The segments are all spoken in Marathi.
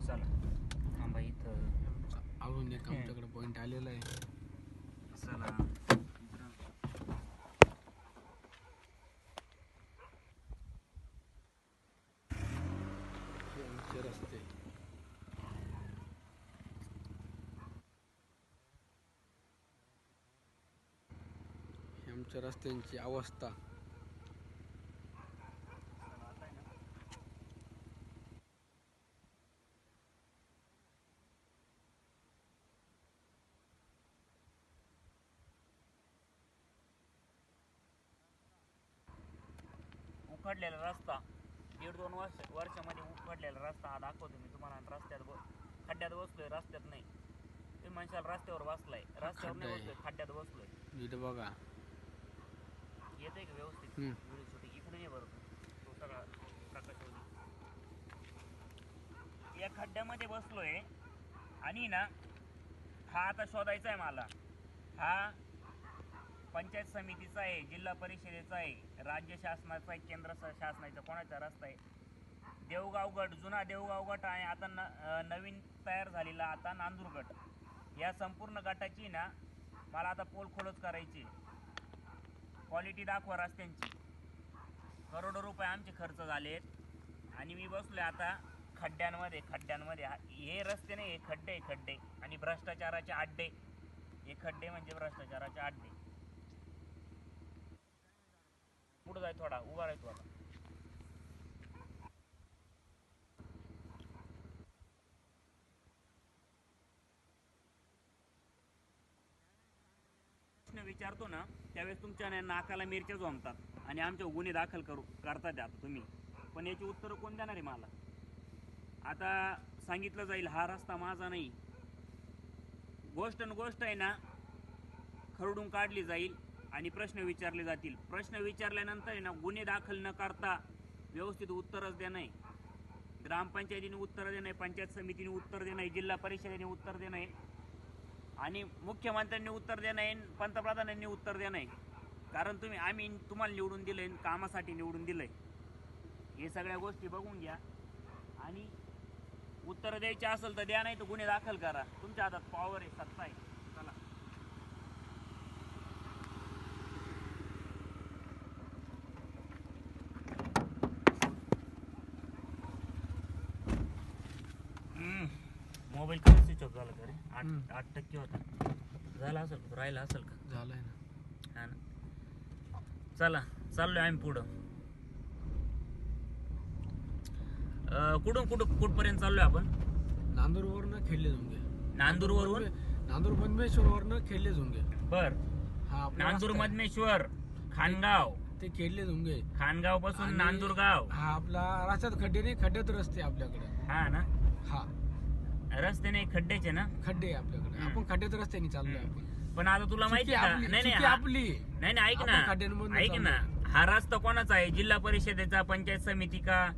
चला. इथं. अजून एक आमच्याकडे पॉइंट आलेला आहे. चला. आमचे रस्ते. ही आमच्या रस्त्यांची अवस्था. उखडलेला रस्ता दीड दोन वर्ष वर्षामध्ये उखडलेला रस्ता हा दाखवतो मी तुम्हाला. आणि रस्त्यात ब- खड्ड्यात बसलोय रस्त्यात नाही. तुम्ही म्हणशाल रस्त्यावर बसलाय रस्त्यावर नाही. बसलोय खड्ड्यात बसलोय. इथं बघा. येते का व्यवस्थित. व्हिडिओ शूटिंग इकडे ये बरं तो. सगळा. या खड्ड्यामध्ये बसलोय आणि ना हा आता शोधायचा आहे मला. हा पंचायत समितीचा आहे जिल्हा परिषदेचा आहे राज्य शासनाचा आहे केंद्र शासनाचा कोणाचा रस्ता आहे? देवगाव गट जुना देवगाव गट आहे आता न नवीन तयार झालेला आता नांदूर गट. या संपूर्ण गटाची ना मला आता पोल खोलच करायची. क्वालिटी दाखवा रस्त्यांची. करोडो रुपये आमचे खर्च झालेत. आणि मी बसलो आता खड्ड्यांमध्ये खड्ड्यांमध्ये. हे रस्ते नाही हे खड्डे आहे, खड्डे. आणि भ्रष्टाचाराचे अड्डे. हे खड्डे म्हणजे भ्रष्टाचाराचे अड्डे. पुढे जाय थोडा उभा राहतो आता प्रश्न विचारतो ना त्यावेळेस तुमच्या नाकाला मिरच्या जमतात आणि आमच्या गुन्हे दाखल करू करता द्या तुम्ही. पण याची उत्तरं कोण देणार आहे मला? आता सांगितलं जाईल हा रस्ता माझा नाही. गोष्ट न गोष्ट आहे ना खरडून काढली जाईल. आणि प्रश्न विचारले जातील. प्रश्न विचारल्यानंतर ना गुन्हे दाखल न करता व्यवस्थित उत्तरच देणं आहे. ग्रामपंचायतीने उत्तर देणं पंचायत समितीने उत्तर देणं आहे जिल्हा परिषदेने उत्तर देणं आहे. आणि मुख्यमंत्र्यांनी उत्तर देणं आहे पंतप्रधानांनी उत्तर देणं आहे. कारण तुम्ही आम्ही तुम्हाला निवडून दिलंय कामासाठी निवडून दिलंय. हे सगळ्या गोष्टी बघून घ्या. आणि उत्तर द्यायचे असेल तर द्या नाही तर गुन्हे दाखल करा. तुमच्या हातात पॉवर आहे सत्ता आहे. ऑफ झाला का रे. आठ आठ टक्के होता. झाला असेल का? राहिला असेल का? झालंय ना. हा ना. चला चाललोय आम्ही पुढं. कुठून कुठं कुठपर्यंत चाललोय आपण? नांदूरवरनं खेळले झोंगे नांदूर वरून नांदूर मधमेश्वरवरनं खेळले झोंगे बर. हा नांदूर. मधमेश्वर खानगाव. ते खेळले झोंगे खानगावपासून आणि- नांदूर गाव हा आपला रस्त्यात खड्डे नाही खड्ड्यात रस्ते आपल्याकडे. हा ना. हा. रस्ते नाही खड्ड्याचे ना? खड्डे आपल्याकडे. हम्म. आपण खड्ड्यात रस्त्याने चाललोय आपण. पण आता तुला माहिती चुकी का? आपली- नाही नाही चुकी हा- आपली. नाही नाही ऐक आपण ना ऐक ना. हा रस्ता कोणाचा आहे? जिल्हा परिषदेचा पंचायत समिती का?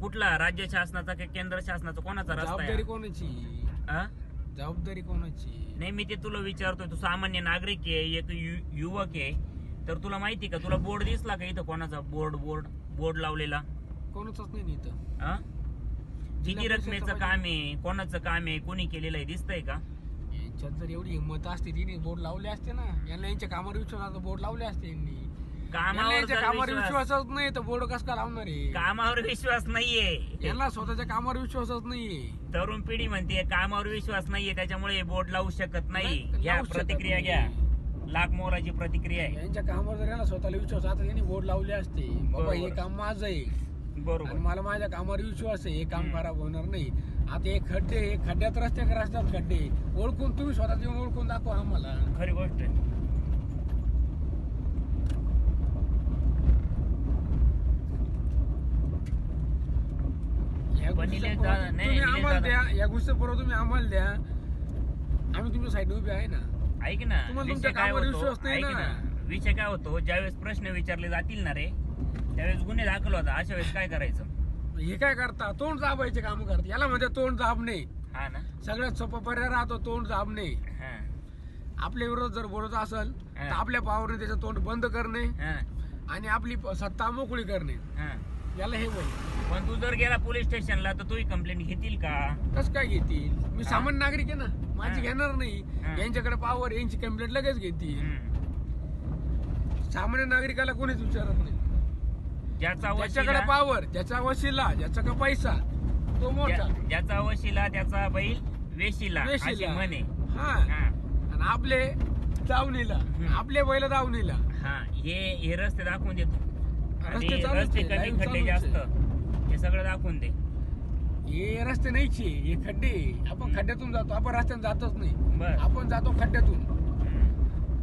कुठला? राज्य शासनाचा का केंद्र शासनाचा? कोणाचा रस्ता जबाबदारी आहे कोणाची? हा? जबाबदारी कोणाची? नाही मी ते तुला विचारतोय. तू सामान्य नागरिक आहे एक यु- युवक आहे. तर तुला माहिती का? तुला बोर्ड दिसला का इथं कोणाचा? बोर्ड बोर्ड बोर्ड लावलेला. कोणाचंच नाही ना इथं. हा? किती जिल्हा रकमेचं परिषदचं काम आहे कोणाचं काम आहे कोणी केलेलं आहे दिसतंय का? यांच्यात जर एवढी हिंमत असते तिने बोर्ड लावले असते ना यांना यांच्या कामावर विश्वास बोर्ड लावले असते यांनी. यांना कामावर यांच्या जर कामावर विश्वास विश्वासच नाही तर बोर्ड कस का लावणार आहे? कामावर विश्वास नाहीये. यांना स्वतःच्या कामावर विश्वासच नाहीये. तरुण पिढी म्हणते कामावर विश्वास नाहीये त्याच्यामुळे बोर्ड लावू शकत नाही. नाही, घ्या लावू शकत प्रतिक्रिया नाही. घ्या. लाख मोलाची प्रतिक्रिया आहे. यांच्या कामावर जर यांना स्वतःला विश्वास आता त्यांनी बोर्ड लावले असते. बाबा बरोबर. हे काम माझं आहे. आणि बरोबर मला माझ्या कामावर विश्वास आहे हे काम हम्म. खराब होणार नाही. आता हे खड्डे हे खड्ड्यात रस्ते का रस्त्यात खड्डे? ओळखून तुम्ही स्वतः येऊन ओळखून दाखवा आम्हाला. खरी गोष्ट आहे. या पण गोष्टीचा पुरावा नाही, तुम्ही आम्हाला. द्या. या गोष्टीचा पुरावा तुम्ही आम्हाला द्या. आम्ही तुमच्या साईड उभे आहे ना. ऐक ना तुम्हाला विषय काय कामावर होतो? विश्वास नाही ऐक ना. ना विषय काय होतो? ज्यावेळेस प्रश्न विचारले जातील ना रे त्यावेळेस गुन्हे दाखल होता. अशा वेळेस काय करायचं? हे काय करता? तोंड दाबायचे काम करता. याला म्हणजे तोंड दाबणे हा ना. सगळ्यात सोपा पर्याय राहतो तोंड दाबणे हा. आपल्या विरोधात जर बोलत असेल तर हा. आपल्या पावरने त्याचं तोंड बंद करणे हा. आणि आपली प- सत्ता मोकळी करणे. हा. याला हे वय पण तू जर गेला पोलीस स्टेशनला तर तूही कंप्लेंट घेतील का? कसं काय घेतील? मी सामान्य नागरिक आहे ना. माझी हा. घेणार नाही. यांच्याकडे पावर यांची कंप्लेंट लगेच घेतील. हम्म. सामान्य नागरिकाला कोणीच विचारत नाही. ज्याचा ज्याच्याकडे वशिला पावर ज्याचा वशिला ज्याचा पैसा तो मोठा. ज्या- ज्याचा वशिला त्याचा बैल वेशीला अशी वेशीला. म्हणे. हा. हा. आणि आपले दावणीला. आपले बैल दावणीला. हा हे हे रस्ते दाखवून देतो. आणि रस्ते चालूच रस्ते आहे, कमी खड्डे चालूच जास्त. हे सगळं दाखवून दे. हे रस्ते नाहीचे हे खड्डे. आपण खड्ड्यातून जातो आपण रस्त्याने जातच नाही. बर. आपण जातो खड्ड्यातून.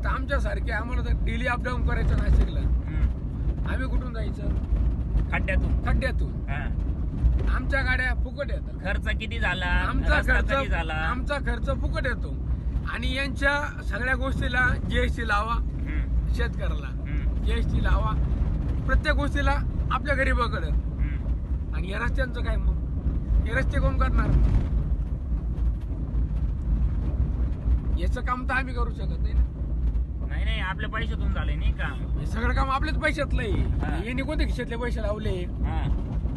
तर आमच्यासारखे आम्हाला तर डेली अपडाऊन करायचं नाशिकला. आम्ही कुठून जायचं? खड्ड्यातून. खड्ड्यातून. हा. आमच्या गाड्या फुकट येतात. खर्च किती झाला? आमचा रस्ता खर्च कधी झाला? आमचा खर्च फुकट येतो. आणि यांच्या सगळ्या गोष्टीला जीएसटी लावा हम्म, शेतकऱ्याला. हम्म, जीएसटी लावा. प्रत्येक गोष्टीला आपल्या गरीबाकडे हम्म. आणि या रस्त्यांचं काय मग? हे रस्ते कोण करणार? याचं काम तर आम्ही करू शकत नाही ना. नाही नाही आपल्या पैशातून झाले नाही का? हे सगळं काम आपल्याच पैशातलं हा. आहे यांनी कोणत्या खिशातले पैसे लावले? हा.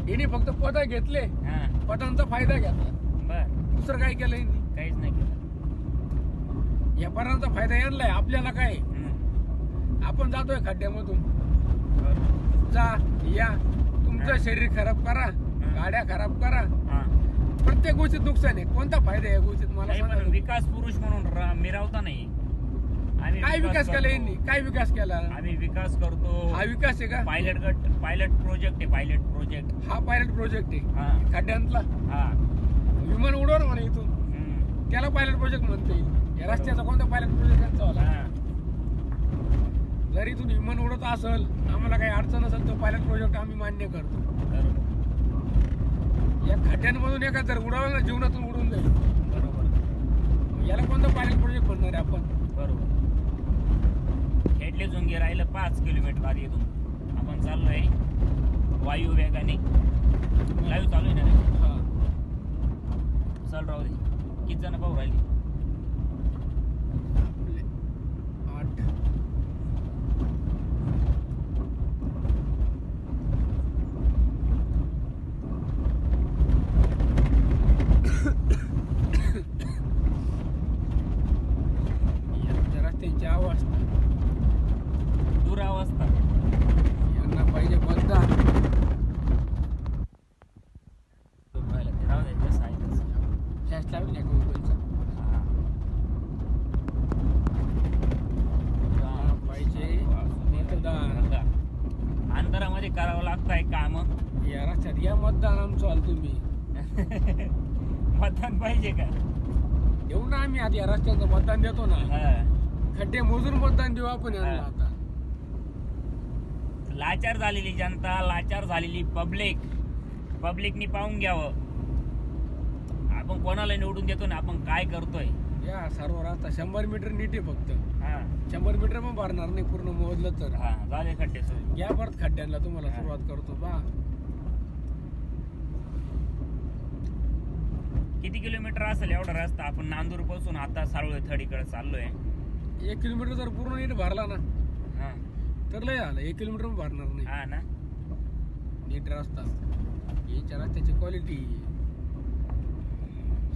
यांनी फक्त पद घेतले. हा. पदांचा फायदा घेतला. बर. दुसरं काय केलं यांनी? काहीच नाही केलं. या पदांचा फायदा यांना आहे आपल्याला काय? हम्म, आपण जातोय खड्ड्यामधून. जा या. तुमचं. शरीर खराब करा. गाड्या खराब करा. हा. प्रत्येक गोष्टीत नुकसान आहे. कोणता फायदा आहे या गोष्टीत? मला नाही, सांगा पण तुम्ही. विकास पुरुष म्हणून रा- मिरावता नाही. काय विकास केला. यांनी? काय विकास केला? आम्ही विकास करतो. हा विकास आहे का? पायलट गट पायलट प्रोजेक्ट आहे पायलट प्रोजेक्ट हा पायलट प्रोजेक्ट आहे. हा. खड्ड्यांतला? हा. विमान उडवणं म्हणा इथून. हम्म, त्याला पायलट प्रोजेक्ट म्हणता. येईल या रस्त्याचा कोणता पायलट प्रोजेक्ट त्यांचा वाला? हा. जर इथून विमान उडत असेल आम्हाला काही अडचण असेल तर पायलट प्रोजेक्ट आम्ही मान्य करतो. बरोबर. या खड्ड्यांमधून एका जर उडावलं ना जीवनातून उडून जाईल. बरोबर. याला कोणता पायलट प्रोजेक्ट म्हणणार आहे आपण? बरोबर. झुंगे राहिलं पाच किलोमीटर आधी इथून. आपण चाललोय वायू वेगाने. लाईव्ह चालू आहे ना. चल राहू दे. किती जण पाहू राहिले आपले आठ यांच्या रस्त्यांची अवस्था दुरावस्था यांना पाहिजे मतदान राहिलं ते राहू दे जसं आहे तसं. फ्लॅश लावली का मोबाईलचा हा. पाहिजे मतदान अंतरामध्ये करावं लागतंय काम रस्त्यात या मतदान आमचं आलं तुम्ही. मतदान पाहिजे का? देऊ ना आम्ही आता या रस्त्याचं मतदान देतो ना. हा. खड्डे मोजून मतदान देऊ आपण यांना हा. आता. लाचार झालेली जनता लाचार झालेली पब्लिक पब्लिकनी पाहून घ्यावं. आपण कोणाला निवडून देतो ना आपण काय करतोय? या सर्व रस्ता शंभर मीटर नीट आहे फक्त. हा. शंभर मीटर पण भरणार नाही पूर्ण मोजलं तर. हा झाले खड्डे सुरू या परत खड्ड्यांना तुम्हाला. सुरुवात करतो. बा किती किलोमीटर असेल एवढा रस्ता? आपण नांदूरपासून आता सारोळे थडीकडे चाललोय. एक किलोमीटर जर पूर्ण नीट भरला ना हा. तर लय झालं. एक किलोमीटर पण भरणार नाही. हा ना. नीट रस्ता. याच्या रस्त्याची क्वालिटी